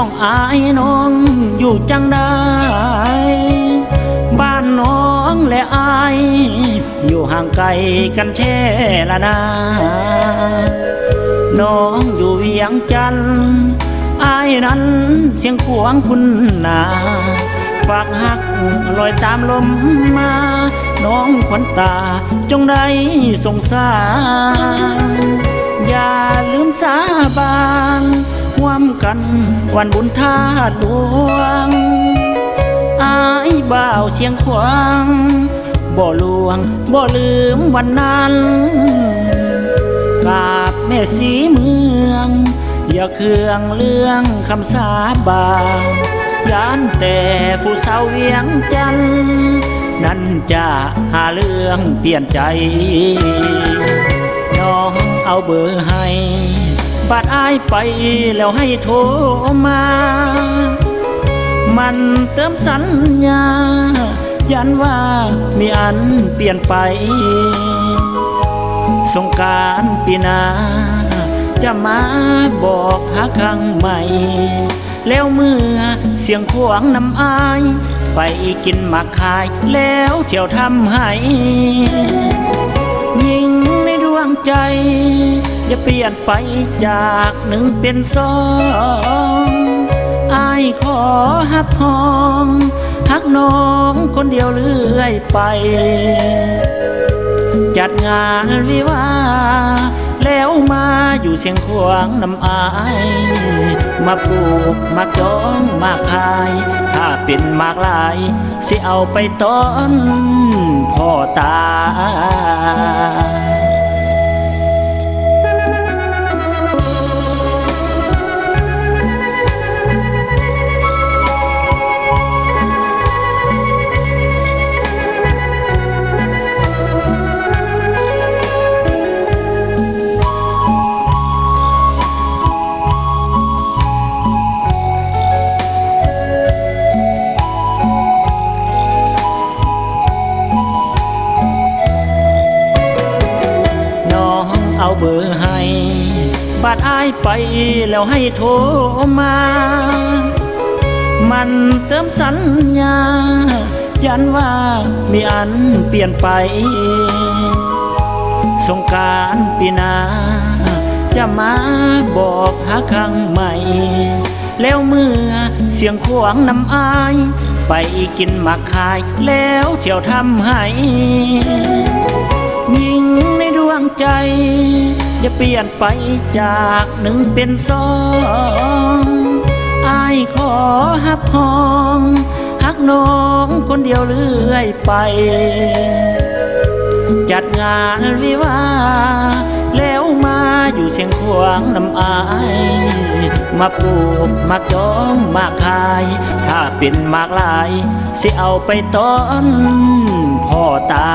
ของอายน้องอยู่จังได้ บ้านน้องและอาย อยู่ห่างไกลกันแท้ละนา น้องอยู่เวียงจันทน์อายนั้นเสียงขวางคุณนาฝากหักลอยตามลมมา น้องขวัญตาจงได้สงสารอย่าลืมสาบานร่วมกัน วันบุญธาตุหลวง อายบ่าวเสียงขวางบ่ลวงบ่ลืมวันนั้นกราบแม่สีเมือง อย่าเครื่องเรื่องคำสาบานยานแต่ผู้สาวเวียงจันน์นั้นจะหาเรื่องเปลี่ยนใจ น้องเอาเบอร์ให้ บัดอายไปแล้วให้โทรมา มันเติมสัญญา ยันว่ามีอันเปลี่ยนไป สงการปีหนาจะมาบอกหาครั้งใหม่ แล้วเมื่อเสียงขวางน้ำอาย ไปกินหมากคายแล้วเที่ยวทำให้ ยิ่งในดวงใจ เปลี่ยนไปจากหนึ่งเป็นสองอายขอฮับหองฮักน้องคนเดียวเรื่อยไป จัดงานวิวาแล้วมาอยู่เสียงขวางน้ำอาย มาปลูกมาจองมาขาย ถ้าเป็นมากลาย สิเอาไปต้นพ่อตา บัดอายไปแล้วให้โทรมา มันเติมสัญญา ยันว่ามีอันเปลี่ยนไป สงการปีนา จะมาบอกหาครั้งใหม่ แล้วเมื่อเสียงขวางนำอาย ไปกินหมากคายแล้วเที่ยวทำให้ อย่าเปลี่ยนไปจากหนึ่งเป็นสองอายขอฮับหองฮักน้องคนเดียวเรื่อยไป จัดงานวิวา แล้วมาอยู่เสียงขวางน้ำอาย มาปลูกมาจองมาขาย ถ้าเป็นมากลาย สิเอาไปต้นพ่อตา